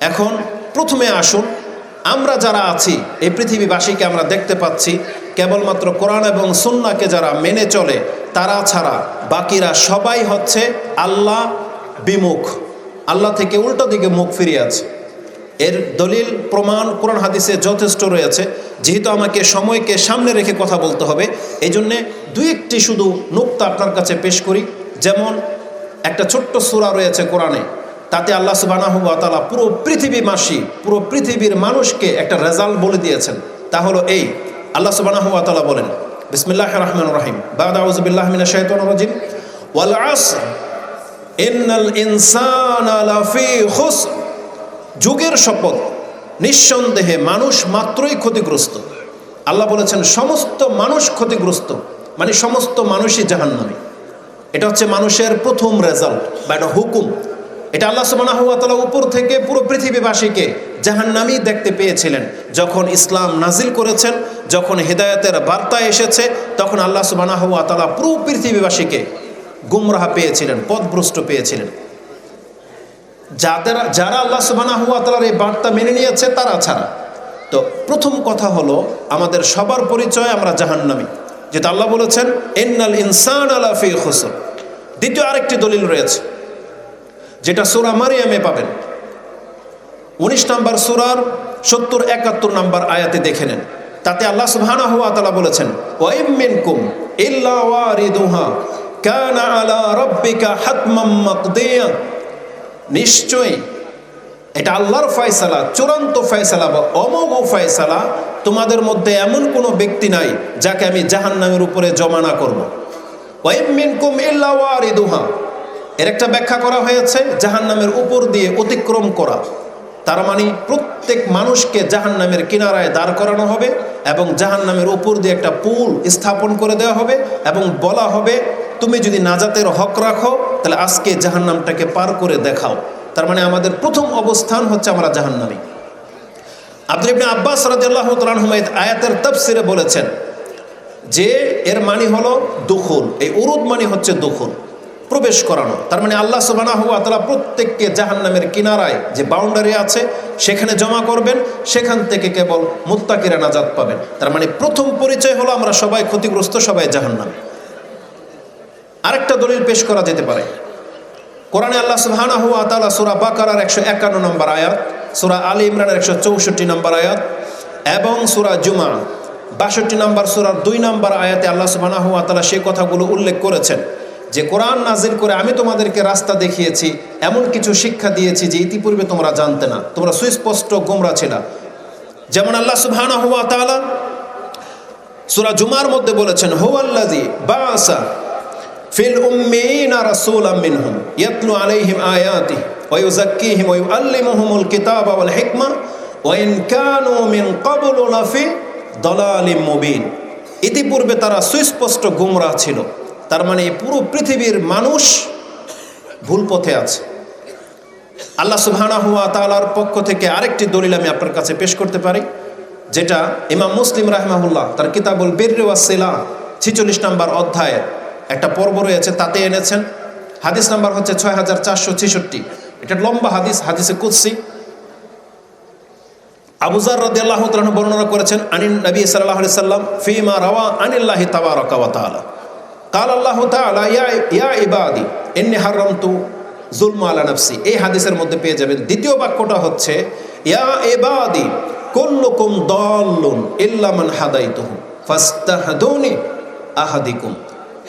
এখন প্রথমে আসুন, আমরা যারা আছি, এই পৃথিবীবাসীকে আমরা দেখতে পাচ্ছি, কেবলমাত্র কোরআন এবং সুন্নাকে যারা মেনে চলে, তারা ছাড়া বাকিরা সবাই হচ্ছে আল্লাহ বিমুখ। আল্লাহ থেকে উল্টো দিকে মুখ ফিরিয়ে আছে। এর দলিল, প্রমাণ, কোরআন হাদিসে যথেষ্ট রয়েছে। যেহেতু আমাকে সময়কে সামনে রেখে কথা বলতে হবে এই জন্যে দুই একটি শুধু নুক্তা আপনার কাছে পেশ করি। যেমন, একটা ছোট্ট সূরা রয়েছে কোরআনে তাতে আল্লাহ তাআলা পুরো পৃথিবীবাসী, পুরো পৃথিবীর মানুষকে একটা রেজাল্ট বলে দিয়েছেন। তা হলো এই, আল্লাহ তাআলা বলেন বিসমিল্লাহ রহমান রহিম, বাদ আউজবিল্লাহ শাইতান রাজিম, ওয়াল আসর ইন্নাল ইনসানা যুগের শপথ, নিঃসন্দেহে মানুষ মাত্রই ক্ষতিগ্রস্ত। আল্লাহ বলেছেন, সমস্ত মানুষ ক্ষতিগ্রস্ত মানে সমস্ত মানুষই জাহান্নামী। এটা হচ্ছে মানুষের প্রথম রেজাল্ট বা এটা হুকুম। এটা আল্লাহ সুবাহ তালা উপর থেকে পুরো পৃথিবীবাসীকে জাহান্নামি দেখতে পেয়েছিলেন। যখন ইসলাম নাজিল করেছেন, যখন হেদায়তের বার্তা এসেছে, তখন আল্লাহ সুবাহ তালা পুরো পৃথিবীবাসীকে গুমরাহ পেয়েছিলেন পথভ্রষ্ট পেয়েছিলেন। যাদের যারা আল্লাহ সুবাহ তালার এই বার্তা মেনে নিয়েছে, তারা ছাড়া। তো প্রথম কথা হলো, আমাদের সবার পরিচয় আমরা জাহান্নামি। যেটা আল্লাহ বলেছেন এন্নাল ইনসান আলাফি খুসর। দ্বিতীয় আরেকটি দলিল রয়েছে। যেটা সুরা মারিয়ামে পাবেন। উনিশ নম্বর সুরার সত্তর একাত্তর নম্বর আয়াতে দেখে নেন। তাতে আল্লাহ সুবহানা হুয়া তালা বলেছেন ওয়াইম মিনকুম ইল্লা কানা আলা রাব্বিকা নিশ্চয়ই এটা আল্লাহর ফয়সালা, চূড়ান্ত ফয়সালা তোমাদের মধ্যে এমন কোনো ব্যক্তি নাই যাকে আমি জাহান্নামের উপরে জমা না করব এর একটা ব্যাখ্যা করা হয়েছে, জাহান্নামের উপর দিয়ে অতিক্রম করা। তার মানে প্রত্যেক মানুষকে জাহান্নামের কিনারায় দাঁড় করানো হবে এবং জাহান্নামের উপর দিয়ে একটা পুল স্থাপন করে দেওয়া হবে এবং বলা হবে, তুমি যদি নাজাতের হক রাখো, তাহলে আজকে জাহান্নামটাকে পার করে দেখাও। তার মানে আমাদের প্রথম অবস্থান হচ্ছে আমরা জাহান জাহান্নামী। আব্দুল ইবনে আব্বাস হুমায়দ আয়াতের তাফসিরে বলেছেন যে, এর মানে হলো দুখুল। এই উরুদ মানে হচ্ছে দুখুল। প্রবেশ করানো। তার মানে আল্লাহ সুবাহ তালা প্রত্যেককে জাহান নামের কিনারায় যে বাউন্ডারি আছে, সেখানে জমা করবেন, সেখান থেকে কেবল মুত্তাকিরা নাজাদ পাবেন। তার মানে প্রথম পরিচয় হলো আমরা সবাই ক্ষতিগ্রস্ত, সবাই জাহান্নাম। আরেকটা দলিল পেশ করা যেতে পারে। কোরআনে আল্লাহ সুবহানাহ ওয়া তাআলা সূরা বাকারার 151 নম্বর আয়াত, সূরা আলী ইমরানের 164 নম্বর আয়াত, এবং সুরা জুমা 62 নম্বর, সূরার 2 নম্বর আয়াতে আল্লাহ সুবহানাহু ওয়া তাআলা সেই কথাগুলো উল্লেখ করেছেন। যে কোরআন নাজিল করে আমি তোমাদেরকে রাস্তা দেখিয়েছি, এমন কিছু শিক্ষা দিয়েছি যে ইতিপূর্বে তোমরা জানতে না, তোমরা সুস্পষ্ট গোমরা ছিল। যেমন আল্লাহ সুবহানাহু ওয়া তাআলা সূরা জুমার মধ্যে বলেছেন, হুয়াল্লাযী বাআসা ফিল উম্মিনা রাসূলাম মিনহুম ইয়াতলু আলাইহিম আয়াতিহি ওয়া ইউযাক্কিহিম ওয়া ইউআল্লিমুহুমুল কিতাবা ওয়াল হিকমা ওয়া ইন কানু মিন ক্বাবলু লাফি দালালিম মুবিন। ইতিপূর্বে তারা সুস্পষ্ট গুমরাহ ছিল। তার মানে পুরো পৃথিবীর মানুষ ভুল পথে আছে। আল্লাহ সুবহানা হুয়া তালার পক্ষ থেকে আরেকটি দলিল আমি আপনার কাছে পেশ করতে পারি, যেটা ইমাম মুসলিম রাহমাহুল্লাহ তার কিতাবুল বীরওয়াসিলা ছিচল্লিশ নম্বর অধ্যায়ের একটা পর্ব রয়েছে, তাতে এনেছেন। হাদিস নাম্বার হচ্ছে ছয় হাজার চারশো ছেষট্টি। এটা লম্বা হাদিস, হাদিসে কুৎসি আবুজার রদি আল্লাহ বর্ণনা করেছেন, আনিন নবী সাল্লাহ সাল্লাম ফিমা রাওয়া আনিল্লাহি তাবারকা ওয়া তাআলা। কাল আল্লাহ তাআলা ইয়া ইবাদি ইন্নী হারামতু জুলম আলা নাফসি এই হাদিসের মধ্যে পেয়ে যাবেন। দ্বিতীয় বাক্যটা হচ্ছে ইয়া ইবাদি কুল্লুকুম দাল্লুন ইল্লা মান হাদাইতুহু ফাস্তাহদুনি আহাদিকুম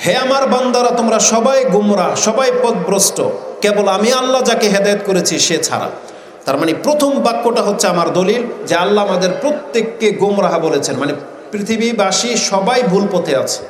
হে আমার বান্দারা, তোমরা সবাই গুমরা সবাই পথভ্রষ্ট কেবল আমি আল্লাহ যাকে হেদায়েত করেছি, সে ছাড়া। তার মানে প্রথম বাক্যটা হচ্ছে আমার দলিল, যে আল্লাহ আমাদের প্রত্যেককে গুমরাহা বলেছেন। মানে পৃথিবীবাসী সবাই ভুল পথে আছে।